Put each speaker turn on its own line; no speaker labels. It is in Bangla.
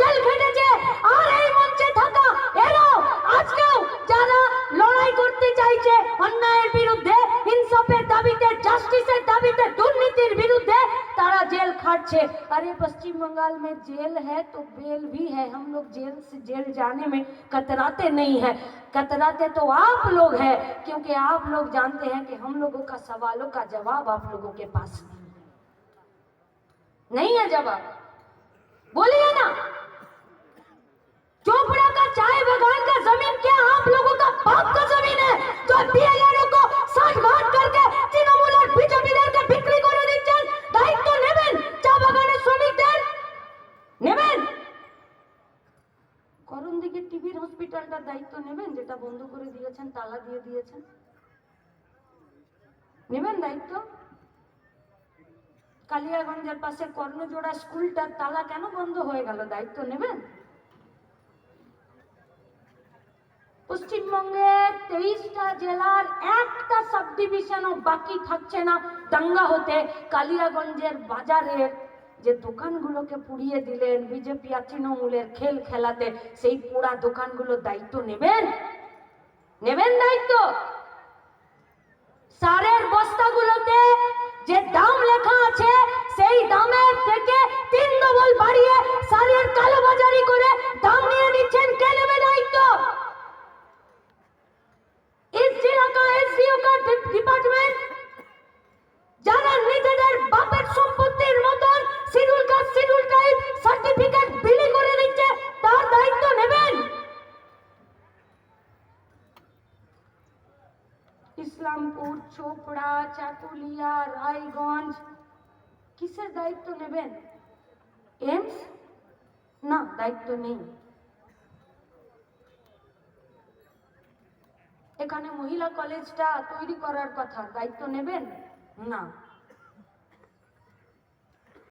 জেল খেটেছে আর এই মঞ্চে থাকা এরাও আজকেও যারা লড়াই করতে চাইছে অন্যায়ের বিরুদ্ধে, ইনসাফের দাবিতে, জাস্টিসের দাবিতে, দুর্নীতির বিরুদ্ধে, তারা जेल खाटे अरे पश्चिम बंगाल में जेल है तो बेल भी है हम लोग जेल से जेल जाने में कतराते नहीं है कतराते तो आप लोग है क्योंकि आप लोग जानते हैं कि हम लोगों का सवालों का जवाब आप लोगों के पास नहीं है जवाब बोलिए ना করণ দিকে টিভির হসপিটালটার দায়িত্ব নেবেন, যেটা বন্ধ করে দিয়েছেন, তালা দিয়ে দিয়েছেন। নেবেন দায়িত্ব? কালিয়াগঞ্জের পাশে কর্ণজোড়া স্কুলটার তালা কেন বন্ধ হয়ে গেল? দায়িত্ব নেবেন? পশ্চিমবঙ্গের তেইশটা জেলার একটা সাব ডিভিশনও বাকি থাকছে না। দাঙ্গা হতে কালিয়াগঞ্জের বাজারের যে দোকানগুলোকে পুড়িয়ে দিলেন বিজেপি আর তৃণমূলের খেল খেলাতে, সেই পোড়া দোকানগুলোর দায়িত্ব নেবেন? নেবেন দায়িত্ব? ইসলামপুর, চোপড়া চাকুলিয়া রায়গঞ্জ। কিসের দায়িত্ব নেবেন? এমস? না, দায়িত্ব নেই। এখানে মহিলা কলেজটা তৈরি করার কথা, দায়িত্ব নেবেন? না।